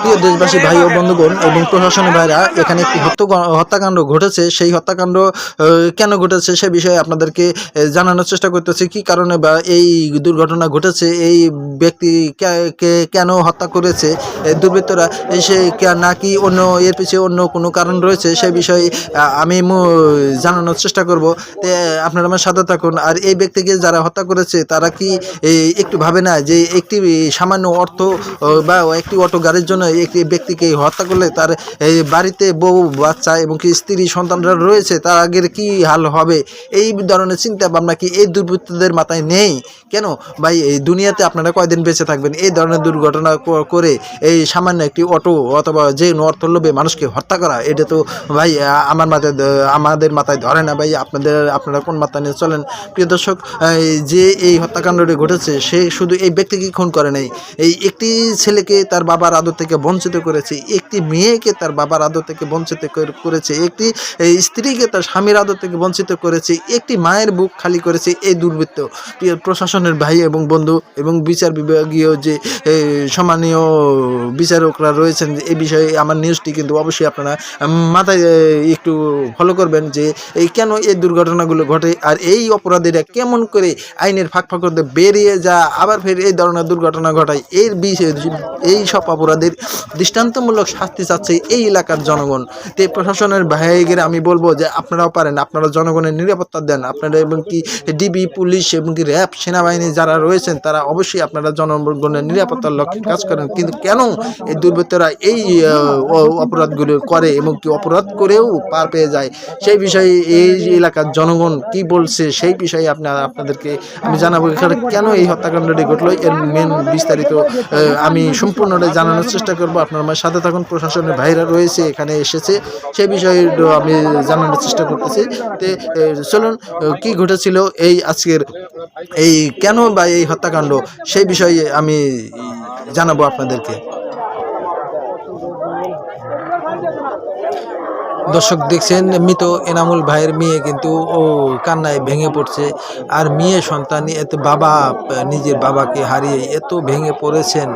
প্রিয় দেশবাসী, ভাই ও বন্ধুগণ এবং প্রশাসনের ভাইরা, এখানে একটি হত্যা- হত্যাকাণ্ড ঘটেছে। সেই হত্যাকাণ্ড কেন ঘটেছে সে বিষয়ে আপনাদেরকে জানানোর চেষ্টা করতেছি। কি কারণে বা এই দুর্ঘটনা ঘটেছে? এই ব্যক্তি কেন হত্যা করেছে? দুর্বৃত্তরা সে নাকি অন্য, এর পিছিয়ে অন্য কোনো কারণ রয়েছে? সে বিষয়ে আমি জানানোর চেষ্টা করব। আপনারা আমার সাথে থাকুন। আর এই ব্যক্তিকে যারা হত্যা করেছে, তারা কি একটু ভাবে না যে একটি সামান্য অর্থ বা একটি অটো গাড়ির জন্য একটি ব্যক্তিকে হত্যা করলে তার এই বাড়িতে বউ, বাচ্চা এবং কি স্ত্রী সন্তানরা রয়েছে, তার আগের কি হাল হবে? এই ধরনের চিন্তা ভাবনা কি এই দুর্বৃত্তদের মাথায় নেই? কেন? ভাই, এই দুনিয়াতে আপনারা কয়দিন বেঁচে থাকবেন? এই ধরনের দুর্ঘটনা করে এই সামান্য একটি অটো অথবা যে অর্থ লোভে মানুষকে হত্যা করা, এটা তো ভাই আমার মাথায় আমাদের মাথায় ধরে না ভাই, আপনাদের, আপনারা কোন মাথা নিয়ে চলেন? প্রিয় দর্শক যে এই হত্যাকাণ্ডটি ঘটেছে, সে শুধু এই ব্যক্তিকে খুন করে নাই, এই একটি ছেলেকে তার বাবার আদর থেকে বঞ্চিত করেছে। একটি মেয়েকে তার বাবার আদর থেকে বঞ্চিত কর- করেছে। একটি স্ত্রীকে তার স্বামীর আদর থেকে বঞ্চিত করেছে। একটি মায়ের বুক খালি করেছে এই দুর্বৃত্ত। প্রশাসনের ভাই এবং বন্ধু এবং বিচার বিভাগীয় যে সম্মানীয় বিচারকরা রয়েছেন এই বিষয়ে আমার নিউজটি কিন্তু অবশ্যই আপনারা মাথায় একটু ফলো করবেন যে, এই কেন এই দুর্ঘটনাগুলো ঘটে আর এই অপরাধীরা কেমন করে আইনের ফাঁক ফাঁক করতে বেরিয়ে যা আবার ফের এই ধরনের দুর্ঘটনা ঘটায়। এর বিষয়ে এই সব অপরাধীর দৃষ্টান্তমূলক শাস্তি চাচ্ছে এই এলাকার জনগণ। তে প্রশাসনের ভাইগের আমি বলব যে আপনারাও পারেন, আপনারা জনগণের নিরাপত্তা দেন। আপনারা এবং কি ডিবি পুলিশ এবং কি র্যাব, সেনাবাহিনী যারা রয়েছেন, তারা অবশ্যই আপনারা জনগণের নিরাপত্তার লক্ষ্যে কাজ করেন। কিন্তু কেন এই দুর্বৃত্তরা এই অপরাধগুলো করে এবং কি অপরাধ করেও পার পেয়ে যায়? সেই বিষয়ে এই এলাকার জনগণ কি বলছে, সেই বিষয়ে আপনার আপনাদেরকে আমি জানাব। এখানে কেন এই হত্যাকাণ্ডটি ঘটলো? এর মেন বিস্তারিত আমি সম্পূর্ণটা জানানোর চেষ্টা করব আপনার সাথে থাকুন, প্রশাসনের ভাইরা রয়েছে, এখানে এসেছে। সে বিষয়ে আমি জানানোর চেষ্টা করতেছি। তে চলুন কি ঘটেছিল, এই আজকের, এই কেন বা এই হত্যাকাণ্ড, সেই বিষয়ে আমি জানাব আপনাদেরকে। দর্শক দেখছেন, মৃত এনামুল ভাইয়ের মেয়ে কিন্তু, ও কান্নায় ভেঙে পড়ছে। আর মেয়ে সন্তান এত বাবা, নিজের বাবাকে হারিয়ে এত ভেঙে পড়েছেন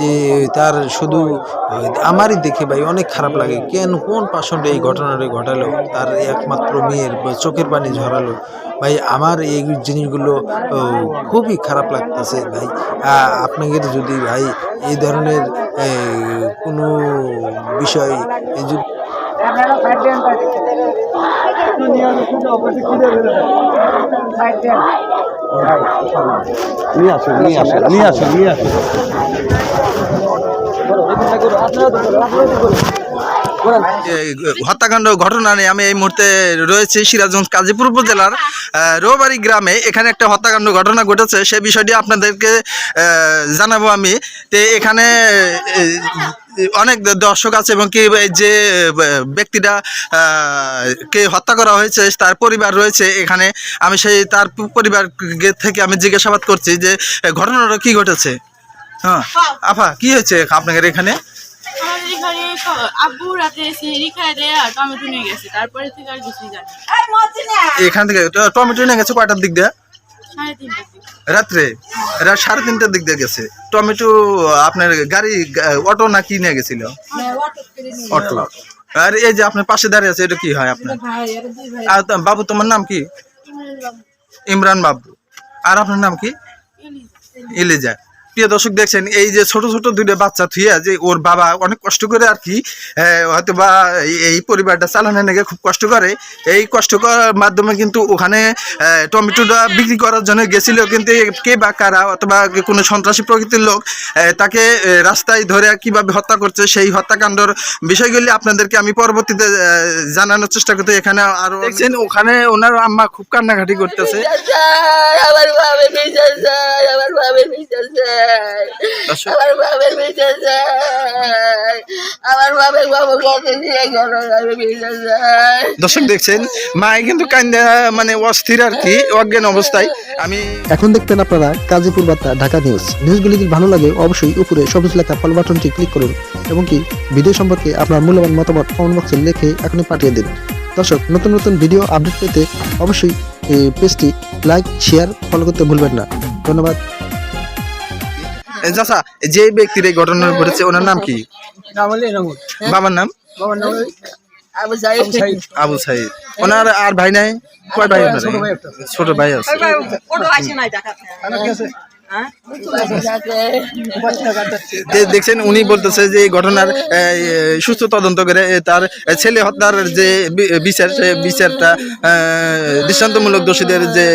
যে তার শুধু, আমারই দেখে ভাই অনেক খারাপ লাগে। কেন, কোন পাষণ্ডে এই ঘটনাটা ঘটালো? তার একমাত্র মেয়ের চোখের পানি ঝরালো। ভাই, আমার এই জিনিসগুলো খুবই খারাপ লাগতেছে ভাই। আপনাদের যদি ভাই এই ধরনের কোনো বিষয় আপনারা সাইড দেন সাইড দেন। নিয়ে আসুন নিয়ে আসুন নিয়ে আসুন নিয়ে আসুন। হত্যাকাণ্ড ঘটনা নিয়ে আমি এই মুহূর্তে রয়েছে সিরাজগঞ্জ কাজীপুর উপজেলার রোবারি গ্রামে। এখানে একটা হত্যাকাণ্ড ঘটনা ঘটেছে। সে বিষয়টি আপনাদেরকে জানাব আমি। তো এখানে অনেক দর্শক আছে এবং কি এই যে আহ, ব্যক্তিটা কে হত্যা করা হয়েছে তার পরিবার রয়েছে এখানে। আমি সেই তার পরিবার থেকে আমি জিজ্ঞাসাবাদ করছি যে ঘটনাটা কি ঘটেছে? হ্যাঁ। আফা। কি হয়েছে আপনাদের এখানে? এখানে আব্বু রাতে সিঁড়ি খাই দেয় আর টমেটো নিয়ে গেছে তারপরে থেকে আর কিছুই জানি এখান থেকে টমেটো নিয়ে গেছে কয়টার দিক দিয়ে? রাত্রে? এরা সাড়ে তিনটার দিক দিয়ে গেছে। টমেটো আপনার গাড়ি অটো না কি নিয়ে গেছিল? অটো আর এই যে আপনার পাশে দাঁড়িয়ে আছে এটা কি হয় আপনার? আর বাবু তোমার নাম কি? ইমরান বাবু। আর আপনার নাম কি? ইলিজা। প্রিয় দর্শক দেখছেন এই যে ছোট ছোট দুটো বাচ্চা থুইয়া যে ওর বাবা অনেক কষ্ট করে আর কি হয়তো বা এই- পরিবারটা চালানোর নাকি খুব কষ্ট করে। এই কষ্ট করার মাধ্যমে কিন্তু ওখানে টমেটোটা বিক্রি করার জন্য গেছিল কিন্তু কে বা কারা অথবা কোনো সন্ত্রাসী প্রকৃতির লোক তাকে রাস্তায় ধরে কীভাবে হত্যা করছে সেই হত্যাকাণ্ডর বিষয়গুলি আপনাদেরকে আমি পরবর্তীতে জানানোর চেষ্টা করতে এখানে আরও দেখছেন ওখানে ওনার আম্মা খুব কান্নাকাটি করতেছে। আমার আমার দর্শক বাবার বিচার চাই আমার বাবার বাবা কত দিয়ে গেল আমি বিচার চাই দর্শক দেখছেন মাই কিন্তু কান্দা মানে অস্থির আর কি অজ্ঞান অবস্থায়। আমি এখন দেখবেন আপনারা কাজীপুর বার্তা ঢাকা নিউজ। নিউজগুলি যদি ভালো লাগে অবশ্যই উপরে সবুজ লেখা ফলো বাটনটি ক্লিক করুন এবং কি ভিডিও সম্পর্কে আপনার মূল্যবান মতামত কমেন্ট বক্সে লিখে এখনই পাঠিয়ে দিন। দর্শক নতুন নতুন ভিডিও আপডেট পেতে অবশ্যই এই পেজটি লাইক শেয়ার ফলো করতে ভুলবেন না। ধন্যবাদ। চাচা যে ব্যক্তির এই ঘটনা ঘটেছে ওনার নাম কি? বাবার নাম? আবু সাইদ। ওনার আর ভাই নাই? কয় ভাই ছোট ভাই আছে। দেখছেন, উনি বলতেছে যে ঘটনার সুস্থ তদন্ত করে তার ছেলে হত্যার যে বিচার, সে বিচারটা দৃষ্টান্তমূলক দোষীদের যে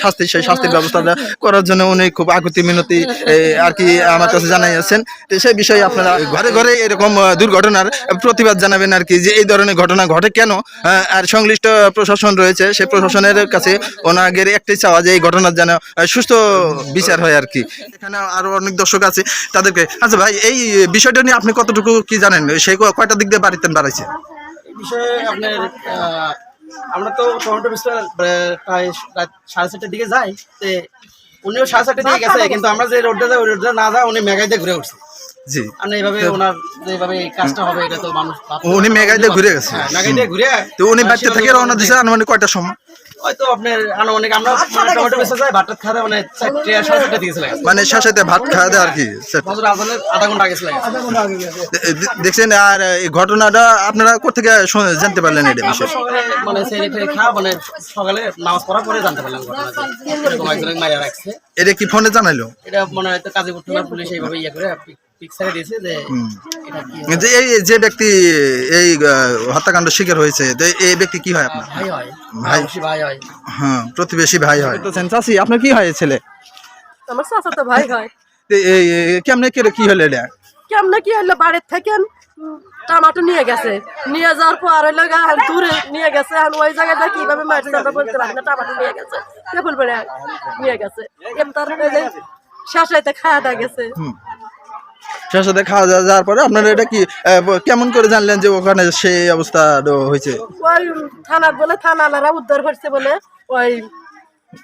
শাস্তি, সেই শাস্তির ব্যবস্থাটা করার জন্য উনি খুব আকুতি, মিনতি আর কি আমার কাছে জানাইয়াছেন। তো সেই বিষয়ে আপনারা ঘরে ঘরে এরকম দুর্ঘটনার প্রতিবাদ জানাবেন আর কি, যে এই ধরনের ঘটনা ঘটে কেন? আর সংশ্লিষ্ট প্রশাসন রয়েছে সেই প্রশাসনের কাছে ওনাদের একটাই চাওয়া যে এই ঘটনার যেন সুস্থ বিচার হয় আর কি এখানে আরও অনেক দর্শক আছে তাদেরকে। আচ্ছা ভাই, এই বিষয়টা নিয়ে আপনি কতটুকু কি জানেন? সেই কয়টা দিক দিয়ে বাড়িতে বাড়াইছে? আমরা তো টমেটো বিস্তার প্রায় সাড়ে চারটার দিকে যাই। উনিও সাড়ে চারটার দিকে গেছে, কিন্তু আমরা যে রোডটা যাই, ওই রোডটা না যাই উনি মেঘাইতে ঘুরে উঠছে। জি। আমরা এইভাবে ওনার যেভাবে এই কাজটা হবে এটা তো মানুষ উনি মেঘাইতে ঘুরে গেছে। হ্যাঁ মেঘাইতে ঘুরে তো উনি বাড়িতে থেকে রওনা দিয়েছে আনুমানিক কয়টার সময়? হয়তো আপনার আনুমানিক আমরা মানে টমেটো মানে চারটে সাড়ে মানে শেষেতে ভাত খাওয়া দেয় আর কি আজানের আধা ঘণ্টা আগে দেখছেন আর এই ঘটনাটা আপনারা কোথেকে জানতে পারলেন এটা বিষয়? সকালে মানে খাওয়া মানে সকালে নামাজ পড়ার পরে জানতে পারলাম ঘটনাটা। একজনের মায়া রাখছে। এটা কি ফোনে জানাইলো? এটা মনে হয় তো কাজীপুর পুলিশ এইভাবে ইয়ে করে যে এটা কি যে এই যে ব্যক্তি এই হত্যাকাণ্ড শিকার হয়েছে এই ব্যক্তি কি হয় আপনার? ভাই হয়। ভাই। ভাই ভাই হয়। হ্যাঁ প্রতিবেশী ভাই হয়। তো আপনার কি হয় ছেলে? আমার চাচা তো ভাই হয়। তো এই এই- কেমনে করে কি হলো এটা? কেমনে কি হলো? বাড়ির থেকে টমাটো নিয়ে গেছে। নিয়ে যাওয়ার পর হইল দূরে নিয়ে গেছে। আর ওই জায়গায় যা কীভাবে মারছে আমরা বলতে পারি না টমাটো নিয়ে গেছে। টেবিল বেড়ে নিয়ে গেছে। এম তার শেষ হইতে খাওয়া গেছে। সাথে খাওয়া দাওয়া যাওয়ার পরে আপনারা এটা কি কেমন করে জানলেন যে ওখানে সেই অবস্থা হয়েছে? ওই থানার বলে থানালারা উদ্ধার করছে বলে, ওই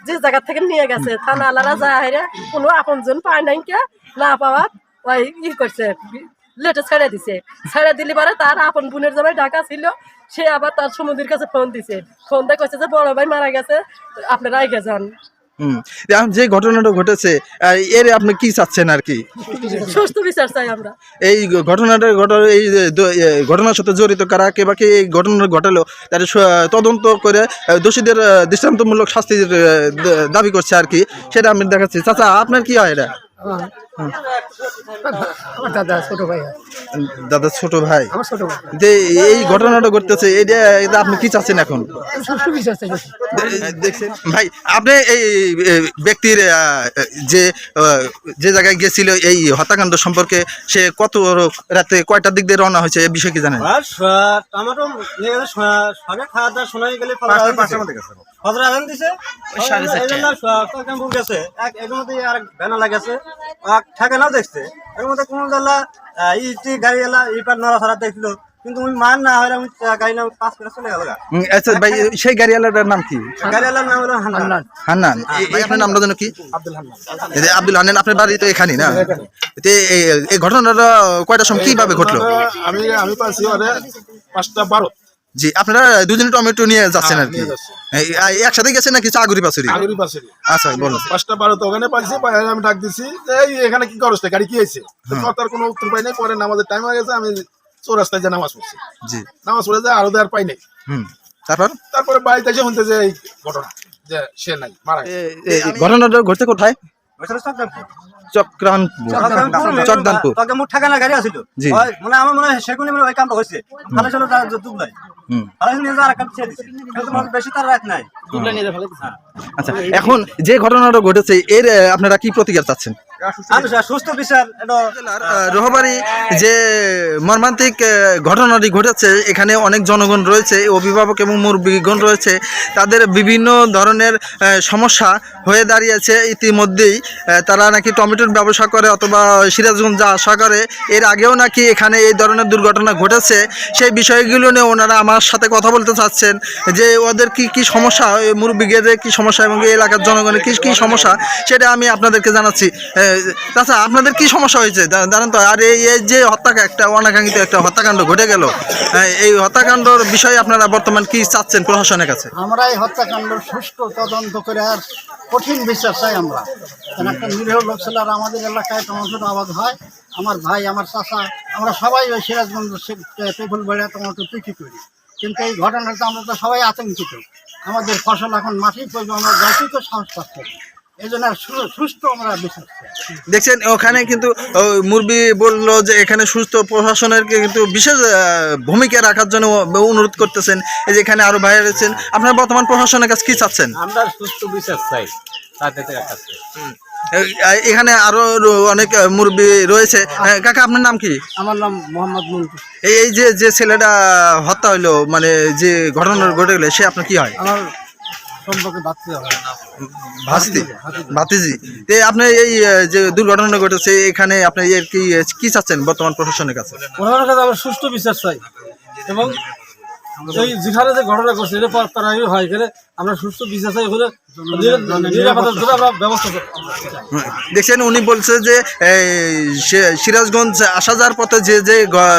যে জায়গা থেকে নিয়ে গেছে থানালারা যা হাইরে কোনো আপনজন পায় নাই কে, না পাওয়া, ওই ই করছে লেটে ছেড়ে দিছে। ছেড়ে দিলি পরে তার আপন বোনের জামাই ঢাকা ছিল, সে আবার তার সমুদ্রের কাছে ফোন দিছে। ফোন কইছে যে বড় ভাই মারা গেছে, আপনারা আগে যান। হুম। যে ঘটনাটা ঘটেছে এর আপনি কি চাচ্ছেন আর কি? সুস্থ বিচার চাই আমরা। এই ঘটনাটা ঘটা এই ঘটনার সাথে জড়িত কারা কে বা কে এই ঘটনা ঘটালো তার তদন্ত করে দোষীদের দৃষ্টান্তমূলক শাস্তির দাবি করছে আর কি সেটা আমি দেখাচ্ছি। চাচা আপনার কি হয় এটা? আমার দাদা ছোট ভাই দাদা ছোট ভাই? আমার ছোট ভাই। যে এই ঘটনাটা ঘটতেছে এটা এটা আপনি কি চাচ্ছেন এখন? দেখছেন? ভাই আপনি এই ব্যক্তির যে যে জায়গায় গেছিল এই হত্যাকাণ্ড সম্পর্কে সে কত রাতে কয়টার দিক দিয়ে রওনা হয়েছে এই বিষয়ে কি জানেন? টমেটো খাওয়া দাওয়া শোনাই গেলে ফজর আজান দিছে? গেছে। এক এর মধ্যে আর ভ্যানা লাগেছে। আর ঠেকানা দেখছে। এর মধ্যে কোন ইটি গাড়ি এলা কিন্তু আমি মান না হয় আমি গাড়ি নাম পাস করে চলে গেল আচ্ছা ভাই সেই গাড়িওয়ালাটার নাম কি? নাম হলো হান্নান। হান্নান। আপনার নামটা যেন কি? আব্দুল হান্নান। আব্দুল হান্নান আপনার বাড়ি তো এখানেই না? এই- ঘটনাটা কয়টার সময় কীভাবে ঘটলো? আমি আমি পাচ্ছি পাঁচটা বারো জি আপনারা দুজনে টমেটো নিয়ে যাচ্ছেন আর কি। একসাথে গেছেন নাকি চাগুরি পাচুরি? আচ্ছা বলুন। পাঁচটা বারো তো ওখানে পাইছি আমি ডাক দিছি যে এই এখানে কি করছ গাড়ি কি হয়েছে? তো কথার কোনো উত্তর পাই নাই পরে নামাজের টাইম হয়ে গেছে আমি চৌরাস্তায় যে নামাজ পড়ছি। জি। নামাজ পড়ে যায় আরও আর পাই নাই। হুম তারপর? তারপরে বাড়িতে এসে শুনতে যে এই ঘটনা যে সে নাই মারা ঘটনাটা ঘটছে কোথায়? চক্রান্তপুর চকদানপুর। মোট ঠেকানা গাড়ি আছিল। মানে আমার মনে হয় মানে ওই কামটা হয়েছে। ভালো ছিল তার মনে হয় নাই। আচ্ছা এখন যে ঘটনাটা ঘটেছে এর আপনারা কি প্রতিকার চাচ্ছেন? রোহবাড়ি যে মর্মান্তিক ঘটনাটি ঘটেছে এখানে অনেক জনগণ রয়েছে অভিভাবক এবং মুরব্বীগণ রয়েছে। তাদের বিভিন্ন ধরনের সমস্যা হয়ে দাঁড়িয়েছে ইতিমধ্যেই। তারা নাকি টমেটোর ব্যবসা করে অথবা সিরাজগঞ্জ যা আশা করে এর আগেও নাকি এখানে এই ধরনের দুর্ঘটনা ঘটেছে। সেই বিষয়গুলো নিয়ে ওনারা আমার সাথে কথা বলতে চাচ্ছেন যে ওদের কি কি সমস্যা মুরব্বীদের কি সমস্যা এবং এই এলাকার জনগণের কি কি সমস্যা সেটা আমি আপনাদেরকে জানাচ্ছি। তাছাড়া আপনাদের কি সমস্যা হয়েছে? জানেন তো আর এই যে হত্যা একটা অনাকাঙ্ক্ষিত একটা হত্যাকাণ্ড ঘটে গেল হ্যাঁ, এই হত্যাকাণ্ডর বিষয়ে আপনারা বর্তমান কি চাচ্ছেন প্রশাসনের কাছে? আমরা এই হত্যাকাণ্ড সুষ্ঠু তদন্ত করে আর কঠিন বিচার চাই আমরা। একটা নিরীহ লোক ছিল আর আমাদের এলাকায় টমেটো আবাদ হয়। আমার ভাই আমার চাচা আমরা সবাই ওই সিরাজগঞ্জ পেপুল বেড়ে টমেটো বিক্রি করি। কিন্তু এই ঘটনাটা আমরা তো সবাই আতঙ্কিত। আমাদের ফসল এখন মাঠেই পড়বে আমরা যাইতেই তো সাহস পাচ্ছি এই জন্য আর সুস্থ আমরা বিশ্বাস করি। দেখছেন ওখানে কিন্তু মুরবি বলল যে এখানে সুস্থ প্রশাসনের কিন্তু বিশেষ ভূমিকা রাখার জন্য অনুরোধ করতেছেন। এই যে এখানে আরও বাইরে রয়েছেন আপনার বর্তমান প্রশাসনের কাছে কি চাচ্ছেন? আমরা সুস্থ বিশ্বাস চাই। তাদের কাছে। এখানে আরও অনেক মুরবি রয়েছে। কাকা আপনার নাম কি? আমার নাম মোহাম্মদ মন্টু। এই এই যে যে ছেলেটা হত্যা হইল মানে যে ঘটনা ঘটে গেলে সে আপনার কি হয়? আমার সম্পর্কে ভাস্তি ভাতিজি? তে আপনি এই যে দুর্ঘটনা ঘটেছে এখানে আপনি এর কি কি চাচ্ছেন বর্তমান প্রশাসনের কাছে? ওনার কাছে আমরা সুষ্ঠু বিচার চাই। এবং এই যেখানে যে ঘটনা ঘটছে এটা হয় এখানে আমরা বিচার চাই দেখছেন উনি বলছে যে সিরাজগঞ্জ আসা যাওয়ার পথে যে যে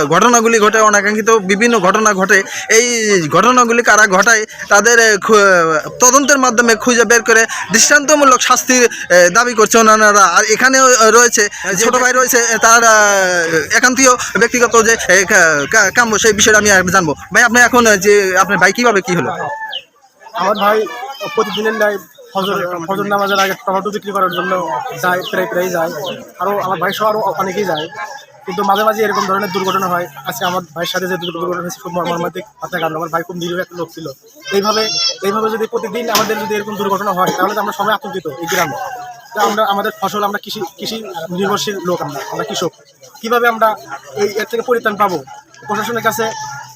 ঘটনাগুলি ঘটে অনাকাঙ্ক্ষিত বিভিন্ন ঘটনা ঘটে এই ঘটনাগুলি কারা ঘটায় তাদের খু- তদন্তের মাধ্যমে খুঁজে বের করে দৃষ্টান্তমূলক শাস্তির দাবি করছে ওনারা। আর এখানেও রয়েছে ছোট ভাই রয়েছে তার একান্তীয় ব্যক্তিগত যে কাম্য সেই বিষয়টা আমি আর জানব। ভাই আপনি এখন যে আপনার ভাই কীভাবে কী হলো? আমার ভাই প্রতিদিনের ন্যায় ফজর ফজর নামাজের আগে টমেটো বিক্রি করার জন্য যায়, প্রায় প্রায় যায়। আরও আমার ভাই সহ আরও অনেকেই যায়। কিন্তু মাঝে মাঝে এরকম ধরনের দুর্ঘটনা হয়। আজকে আমার ভাইয়ের সাথে যে দুর্ঘটনা হয়েছে খুব মর্মান্তিক হত্যাকাণ্ড আমার ভাই খুব নিরীহ একটা লোক ছিল। এইভাবে এইভাবে যদি প্রতিদিন আমাদের যদি এরকম দুর্ঘটনা হয়, তাহলে তো আমরা সবাই আতঙ্কিত এই গ্রামে। আমরা, আমাদের ফসল আমরা কৃষি কৃষি নির্ভরশীল লোক আমরা আমরা কৃষক। কীভাবে আমরা এই এর থেকে পরিত্রাণ পাবো? প্রশাসনের কাছে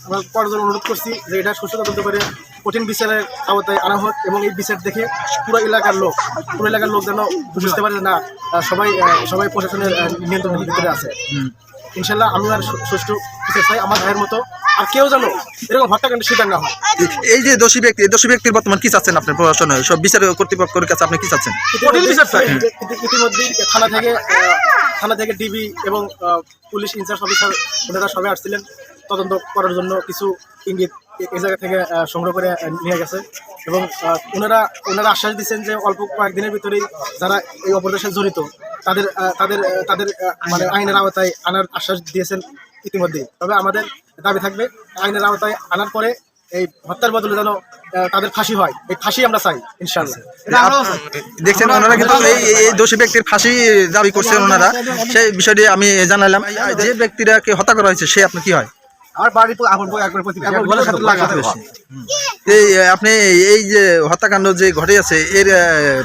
আমরা করজোর অনুরোধ করছি যে এটা সুস্থ তদন্ত করে কঠিন বিচারের আওতায় আনা হোক এবং এই বিচার দেখে পুরো এলাকার লোক পুরো এলাকার লোক যেন বুঝতে পারে না সবাই সবাই প্রশাসনের নিয়ন্ত্রণের ভিতরে আছে। ইনশাল্লাহ আমি আর সুষ্ঠু বিচার চাই আমার ভাইয়ের মতো। আর কেউ যেন এরকম হত্যাকাণ্ডের শিকার না হয়। এই যে দোষী ব্যক্তি এই দোষী ব্যক্তির বর্তমান কি চাচ্ছেন আপনি প্রশাসনে? সব বিচার কর্তৃপক্ষের কাছে আপনি কি চাচ্ছেন? কঠিন বিচার চাই। ইতি- ইতিমধ্যেই থানা থেকে থানা থেকে ডিবি এবং পুলিশ ইনচার্জ অফিসার ওনারা সবাই আসছিলেন। তদন্ত করার জন্য কিছু ইঙ্গিত এই জায়গা থেকে সংগ্রহ করে নিয়ে গেছে। এবং ওনারা ওনারা আশ্বাস দিচ্ছেন যে অল্প কয়েকদিনের ভিতরেই যারা এই অপরাধের সাথে জড়িত তাদের তাদের তাদের মানে আইনের আওতায় আনার আশ্বাস দিয়েছেন ইতিমধ্যেই। তবে আমাদের দাবি থাকবে আইনের আওতায় আনার পরে এই হত্যার বদলে যেন তাদের ফাঁসি হয়। এই ফাঁসি আমরা চাই ইনশাল্লাহ। দেখছেন ওনারা কিন্তু এই এই- এই দোষী ব্যক্তির ফাঁসি দাবি করছেন ওনারা। সেই বিষয়টি আমি জানালাম। যে ব্যক্তিরাকে হত্যা করা হয়েছে সে আপনি কি হয়? আমার বাড়ির আপন একবার প্রতিবেশী। এই আপনি এই যে হত্যাকাণ্ড যে ঘটে আছে এর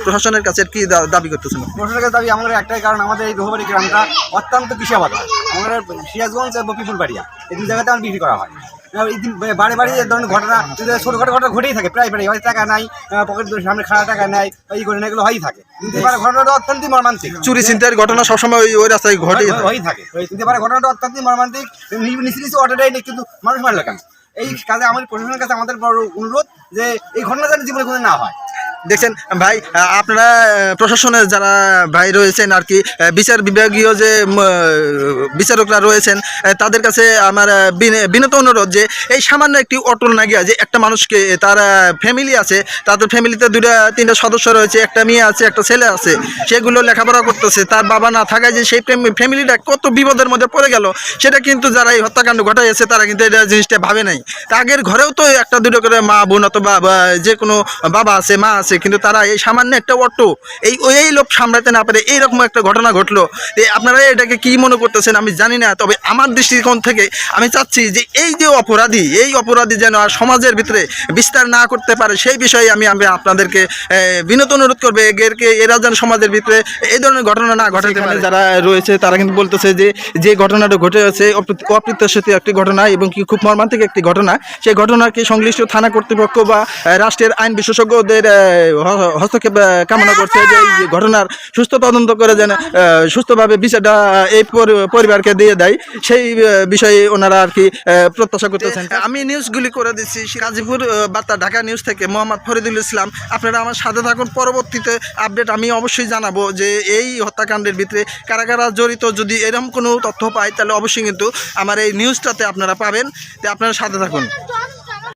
প্রশাসনের কাছে কি দাবি করতেছেন? প্রশাসনের দাবি আমাদের একটাই কারণ আমাদের এই গ্রহবাড়ি গ্রামটা অত্যন্ত কৃষি আবাদ হয় আমাদের সিরাজগঞ্জ এবং পিপুলবাড়িয়া এই দুই জায়গাতে আমার বিক্রি করা হয়। বাড়ি বাড়ি ধরুন ধরনের ঘটনা ছোটখাটো ঘটনা ঘটেই থাকে প্রায় প্রায় হয়তো টাকা নাই পকেট সামনে খারাপ টাকা নাই এই ঘটনাগুলো এগুলো হয়েই থাকে। কিন্তু এবার ঘটনাটা অত্যন্ত মর্মান্তিক। চুরি চিন্তার ঘটনা সবসময় ওই ওই রাস্তায় থাকে। হয়েই থাকে। কিন্তু এবার ঘটনাটা অত্যন্ত মর্মান্তিক। নিচে নিচে অটোটাই নেই কিন্তু মানুষ মারলে কেন? এই কাজে আমাদের প্রশাসনের কাছে আমাদের বড় অনুরোধ যে এই ঘটনা যেন জীবনে কোনো না হয়। দেখছেন, ভাই আপনারা প্রশাসনের যারা ভাই রয়েছেন আর কি বিচার বিভাগীয় যে বিচারকরা রয়েছেন তাদের কাছে আমার বিনত অনুরোধ যে, এই সামান্য একটি অটল না গিয়া যে একটা মানুষকে, তার ফ্যামিলি আছে, তাদের ফ্যামিলিতে দুটা তিনটা সদস্য রয়েছে, একটা মেয়ে আছে, একটা ছেলে আছে, সেগুলো লেখাপড়া করতেছে, তার বাবা না থাকায় যে সেই ফ্যামিলিটা কত বিপদের মধ্যে পড়ে গেল, সেটা কিন্তু যারা এই হত্যাকাণ্ড ঘটাইছে, তারা কিন্তু এটা জিনিসটা ভাবে নাই। তা আগের ঘরেও তো একটা দুটো করে মা বোন অথবা যে কোনো বাবা আছে, মা আছে কিন্তু তারা এই সামান্য একটা অটো এই ওই এই লোক সামলাতে না পারে এইরকম একটা ঘটনা ঘটলো। আপনারা এটাকে কি মনে করতেছেন আমি জানি না তবে আমার দৃষ্টিকোণ থেকে আমি চাচ্ছি যে এই যে অপরাধী এই অপরাধী যেন আর সমাজের ভিতরে বিস্তার না করতে পারে সেই বিষয়ে আমি আমি আপনাদেরকে বিনত অনুরোধ করবে এদেরকে এরা যেন সমাজের ভিতরে এই ধরনের ঘটনা না ঘটাতে পারে। যারা রয়েছে তারা কিন্তু বলতেছে যে যে ঘটনাটা ঘটেছে অপ্রত- অপ্রত্যাশিত একটি ঘটনা এবং কি খুব মর্মান্তিক একটি ঘটনা সেই ঘটনাকে সংশ্লিষ্ট থানা কর্তৃপক্ষ বা রাষ্ট্রের আইন বিশেষজ্ঞদের হস্তক্ষেপ কামনা করছে যে এই ঘটনার সুস্থ তদন্ত করে যেন সুস্থভাবে বিচারটা এই পরিবারকে দিয়ে দেয়। সেই বিষয়ে ওনারা আর কি প্রত্যাশা করতেছেন। আমি নিউজগুলি করে দিচ্ছি গাজীপুর বার্তা ঢাকা নিউজ থেকে মোহাম্মদ ফরিদুল ইসলাম। আপনারা আমার সাথে থাকুন, পরবর্তীতে আপডেট আমি অবশ্যই জানাব যে এই হত্যাকাণ্ডের ভিতরে কারা কারা জড়িত, যদি এরকম কোনো তথ্য পাই, তাহলে অবশ্যই কিন্তু আমার এই নিউজটাতে আপনারা পাবেন। তো আপনারা সাথে থাকুন।